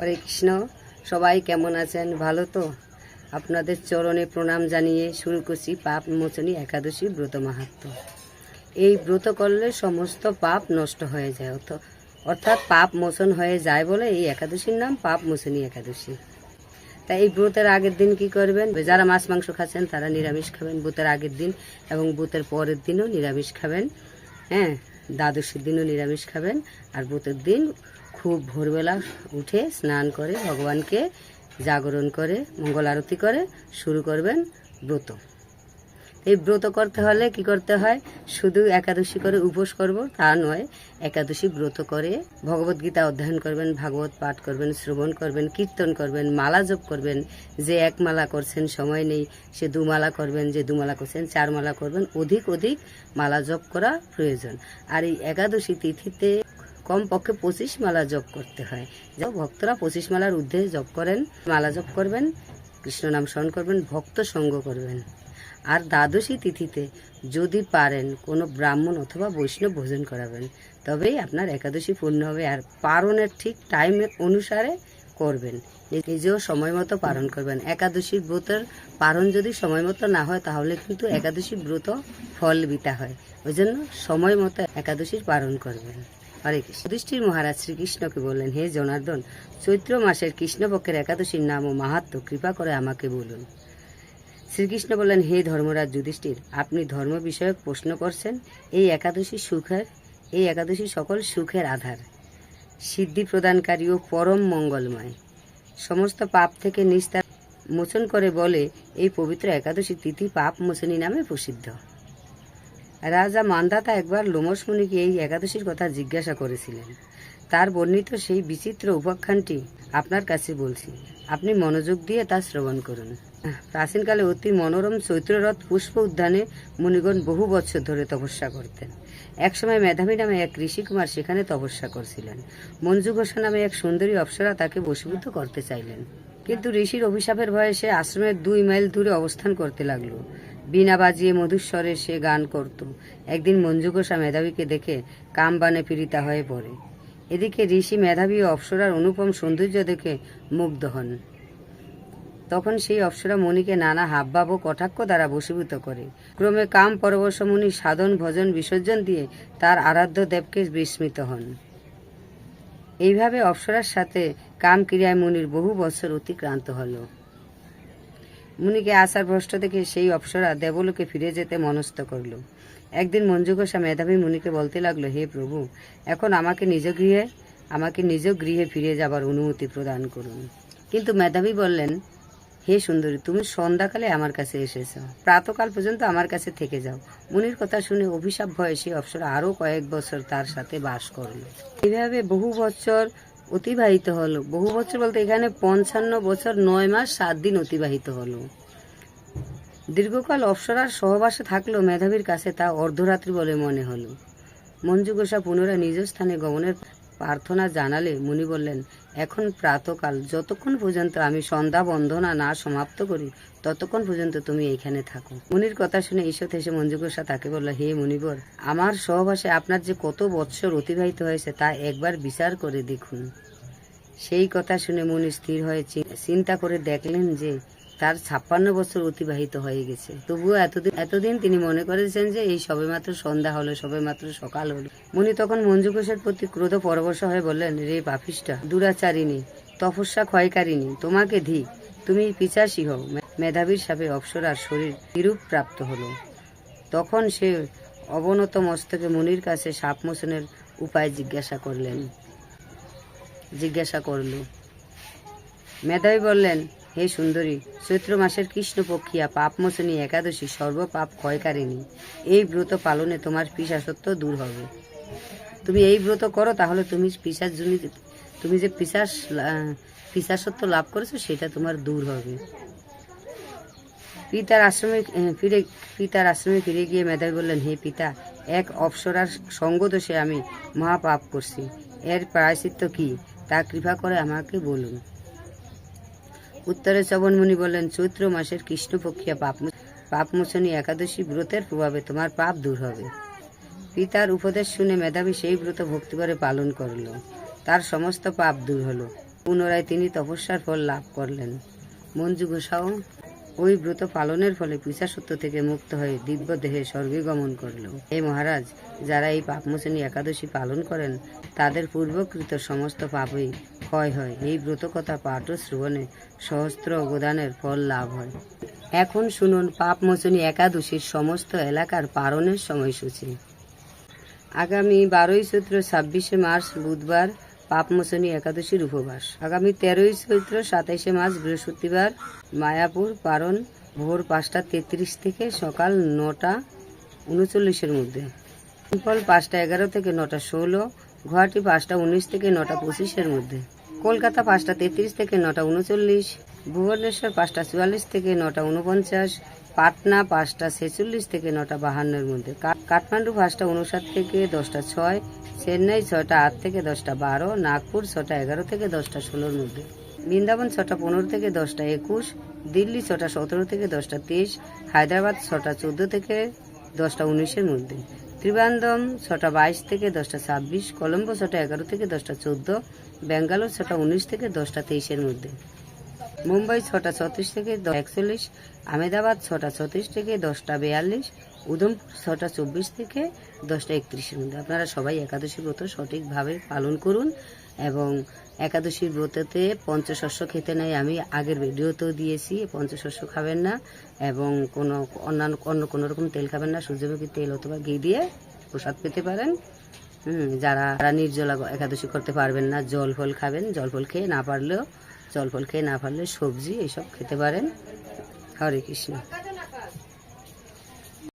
হরে কৃষ্ণ। সবাই কেমন আছেন? ভালো তো? আপনাদের চরণে প্রণাম জানিয়ে শুরু করছি পাপ মোচনী একাদশী ব্রত মাহাত্ম এই ব্রত করলে সমস্ত পাপ নষ্ট হয়ে যায়। অর্থ- অর্থাৎ পাপ মোচন হয়ে যায় বলে এই একাদশীর নাম পাপ মোচনী একাদশী। তাই এই ব্রতের আগের দিন কি করবেন? যারা মাছ মাংস খাচ্ছেন তারা নিরামিষ খাবেন। ব্রতের আগের দিন এবং ব্রতের পরের দিনও নিরামিষ খাবেন। হ্যাঁ দ্বাদশীর দিনও নিরামিষ খাবেন। আর ব্রতের দিন খুব ভোরবেলা উঠে স্নান করে ভগবানকে জাগরণ করে, মঙ্গল আরতি করে, শুরু করবেন ব্রত। এই ব্রত করতে হলে কি করতে হয়? শুধু একাদশী করে উপোস করব, তা নয়, একাদশী ব্রত করে ভগবত গীতা অধ্যয়ন করবেন, ভাগবত পাঠ করবেন, শ্রবণ করবেন, কীর্তন করবেন, মালা জপ করবেন, যে এক মালা করছেন, সময় নেই, সে দুমালা করবেন, যে দুমালা করছেন, চার মালা করবেন, অধিক অধিক মালা জপ করা প্রয়োজন। আর এই একাদশী তিথিতে কমপক্ষে পঁচিশ মালা জপ করতে হয়। যা ভক্তরা পঁচিশ মালার ঊর্ধ্বে জপ করেন, মালা জপ করবেন, কৃষ্ণ নাম স্মরণ করবেন, ভক্ত সঙ্গ করবেন। আর দ্বাদশী তিথিতে যদি পারেন, কোনো ব্রাহ্মণ অথবা বৈষ্ণব ভোজন করাবেন, তবেই আপনার একাদশী পূর্ণ হবে আর পারণের ঠিক টাইম অনুসারে করবেন। নিজেও সময় মতো পালন করবেন। একাদশী ব্রতের পালন যদি সময় মতো না হয়, তাহলে কিন্তু একাদশী ব্রত ফল বিতা হয়। ওই জন্য সময় মতো একাদশীর পালন করবেন। হরে কৃষ্ণ। যুধিষ্ঠির মহারাজ শ্রীকৃষ্ণকে বললেন, হে জনার্দন, চৈত্র মাসের কৃষ্ণপক্ষের একাদশীর নাম ও মাহাত্ম কৃপা করে আমাকে বলুন। শ্রীকৃষ্ণ বললেন, হে ধর্মরাজ যুধিষ্ঠির, আপনি ধর্ম বিষয়ক প্রশ্ন করছেন। এই একাদশী সুখের, এই একাদশী সকল সুখের আধার। সিদ্ধি প্রদানকারী ও পরম মঙ্গলময়। সমস্ত পাপ থেকে নিস্তার মোচন করে বলে, এই পবিত্র একাদশী তিথি পাপ মোচনী নামে প্রসিদ্ধ। রাজা মান্দাতা একবার লোমস মুনিকে এই একাদশীর কথা জিজ্ঞাসা করেছিলেন। তার বর্ণিত সেই বিচিত্র উপাখ্যানটি আপনার কাছে বলছি। আপনি মনোযোগ দিয়ে তা শ্রবণ করুন। প্রাচীনকালে অতি মনোরম চৈত্ররথ পুষ্প উদ্যানে মুনিগণ বহু বছর ধরে তপস্যা করতেন। একসময় মেধাবী নামে এক ঋষিকুমার সেখানে তপস্যা করছিলেন। মঞ্জু ঘোষা নামে এক সুন্দরী অপ্সরা তাকে বশীভূত করতে চাইলেন। কিন্তু ঋষির অভিশাপের ভয়ে সে আশ্রমের দুই মাইল দূরে অবস্থান করতে লাগল। বীণা বাজিয়ে মধুস্বরে সে গান করত। একদিন মঞ্জু ঘোষা মেধাবীকে দেখে কাম বানে পীড়িতা হয়ে পড়ে। এদিকে ঋষি মেধাবী ও অপ্সরার অনুপম সৌন্দর্য দেখে মুগ্ধ হন। তখন সেই অপ্সরা মণিকে নানা হাবভাব ও কটাক্ষ দ্বারা বশীভূত করে। ক্রমে কাম পরবশ মুনি সাধন, ভজন, বিসর্জন দিয়ে তার আরাধ্য দেবকে বিস্মিত হন। এইভাবে অপ্সরার সাথে কাম ক্রিয়ায় মুনির বহু বছর অতিক্রান্ত হলো। মুনিকে আসার ভ্রষ্ট দেখে সেই অপ্সরা দেবলোকে ফিরে যেতে মনস্থ করল। একদিন মঞ্জু ঘোষা মেধাবী মুনিকে বলতে লাগল, হে প্রভু, এখন আমাকে নিজ গৃহে, আমাকে নিজ গৃহে ফিরে যাবার অনুমতি প্রদান করুন। কিন্তু মেধাবী বললেন, হে সুন্দরী, তুমি সন্ধ্যাকালে আমার কাছে এসেছ। প্রাতকাল পর্যন্ত আমার কাছে থেকে যাও। মুনির কথা শুনে অভিশাপ ভয়ে সেই অপ্সরা আরও কয়েক বছর তার সাথে বাস করল। এইভাবে বহু বছর অতিবাহিত হলো। বহু বছর বলতে এখানে পঞ্চান্ন বছর নয় মাস সাত দিন অতিবাহিত হলো। দীর্ঘকাল অপসরার সহবাসে থাকলেও মেধাবীর কাছে তা অর্ধরাত্রি বলে মনে হলো। মঞ্জু গোসা পুনরায় নিজ স্থানে গমনের প্রার্থনা জানালে মুনি বললেন, এখন প্রাতকাল, যতক্ষণ পর্যন্ত আমি সন্ধ্যা বন্ধনা না সমাপ্ত করি, ততক্ষণ পর্যন্ত তুমি এইখানে থাকো। মুনির কথা শুনে ঈশ্বর এসে মঞ্জু ঘোষা তাকে বলল, হে মুনিবর, আমার সহবাসে আপনার যে কত বৎসর অতিবাহিত হয়েছে তা একবার বিচার করে দেখুন। সেই কথা শুনে মুনি স্থির হয়ে চিন্তা করে দেখলেন যে তার ছাপ্পান্ন বছর অতিবাহিত হয়ে গেছে। তবুও এতদিন এতদিন তিনি মনে করেছেন যে এই সবেমাত্র সন্ধ্যা হলো, সবেমাত্র সকাল হলো। মুনি তখন মঞ্জু ঘোষের প্রতি ক্রোধ পরবশ হয়ে বললেন, রে পাপিষ্টা দুরাচারিণী, তপস্যা ক্ষয়কারিণী, তোমাকে ধি, তুমি পিচাসী হও। মেধাবীর সাপে অপ্সরার শরীর বিরূপ প্রাপ্ত হলো। তখন সে অবনত মস্তকে মুনির কাছে সাপ মোচনের উপায় জিজ্ঞাসা করলেন। জিজ্ঞাসা করল। মেধাবী বললেন হে সুন্দরী, চৈত্র মাসের কৃষ্ণপক্ষিয়া পাপমোচনী একাদশী সর্বপাপ ক্ষয়কারিণী। এই ব্রত পালনে তোমার পিসাসত্ব দূর হবে। তুমি এই ব্রত করো, তাহলে তুমি পিসাস তুমি যে পিসাস পিসাসত্ব লাভ করেছ, সেটা তোমার দূর হবে। পিতার আশ্রমে ফিরে, পিতার আশ্রমে ফিরে গিয়ে মেধাবী বললেন, হে পিতা, এক অপ্সরার সঙ্গদোষে আমি মহাপাপ করছি। এর প্রায়শ্চিত্ত কি? তা কৃপা করে আমাকে বলুন। উত্তরে চবনমুনি বলেন, চৈত্র মাসের কৃষ্ণপক্ষিয়া পাপ পাপমোচনী একাদশী ব্রতের প্রভাবে তোমার পাপ দূর হবে। পিতার উপদেশ শুনে মেধাবী সেই ব্রত ভক্তি করে পালন করল। তার সমস্ত পাপ দূর হল। পুনরায় তিনি তপস্যার ফল লাভ করলেন। মঞ্জু গোসাও ওই ব্রত পালনের ফলে পিসাসত্ব থেকে মুক্ত হয়ে দিব্য দেহে স্বর্গে গমন করল। এই মহারাজ, যারা এই পাপমোচনী একাদশী পালন করেন, তাদের পূর্বকৃত সমস্ত পাপই ক্ষয় হয়। এই ব্রত কথা পাঠ ও শ্রবণে সহস্র অবদানের ফল লাভ হয়। এখন শুনুন পাপমোচনী একাদশীর সমস্ত এলাকার পালনের সময়সূচি। আগামী বারোই চৈত্র ছাব্বিশে মার্চ বুধবার পাপমোচনী একাদশীর উপবাস। আগামী তেরোই চৈত্র সাতাইশে মাস বৃহস্পতিবার মায়াপুর পারণ ভোর পাঁচটা তেত্রিশ থেকে সকাল নটা উনচল্লিশের মধ্যে। ফল পাঁচটা এগারো থেকে নটা ষোলো, গুয়াহাটি পাঁচটা উনিশ থেকে নটা পঁচিশের মধ্যে। কলকাতা পাঁচটা তেত্রিশ থেকে নটা উনচল্লিশ ভুবনেশ্বর পাঁচটা চুয়াল্লিশ থেকে নটা উনপঞ্চাশ পাটনা পাঁচটা ছেচল্লিশ থেকে নটা বাহান্নের মধ্যে কাঠমান্ডু পাঁচটা উনষাট থেকে দশটা ছয়, চেন্নাই ছটা আট থেকে দশটা বারো, নাগপুর ছটা এগারো থেকে দশটা ষোলোর মধ্যে, বৃন্দাবন ছটা পনেরো থেকে দশটা একুশ, দিল্লি ছটা সতেরো থেকে দশটা তেইশ, হায়দ্রাবাদ ছটা চোদ্দ থেকে দশটা উনিশের মধ্যে, ত্রিবান্দম ছটা বাইশ থেকে দশটা ছাব্বিশ, কলম্বো ছটা এগারো থেকে দশটা চোদ্দ ব্যাঙ্গালোর ছটা উনিশ থেকে দশটা তেইশের মধ্যে। মুম্বাই ছটা ছত্রিশ থেকে একচল্লিশ, আহমেদাবাদ ছটা ছত্রিশ থেকে দশটা বিয়াল্লিশ, উধমপুর ছটা চব্বিশ থেকে দশটা একত্রিশের মধ্যে। আপনারা সবাই একাদশী ব্রত সঠিকভাবে পালন করুন এবং একাদশী ব্রততে পঞ্চশস্য খেতে নাই। আমি আগের ভিডিওতেও দিয়েছি, পঞ্চশস্য খাবেন না এবং কোনো অন্যান্য, অন্য কোনো রকম তেল খাবেন না, সূর্যমুখী তেল অথবা ঘি দিয়ে প্রসাদ পেতে পারেন। যারা নির্জলা একাদশী করতে পারবেন না, জল ফল খাবেন, জল ফল খেয়ে না পারলেও জল ফল খেয়ে না পারলে সবজি এইসব খেতে পারেন। হরে কৃষ্ণ।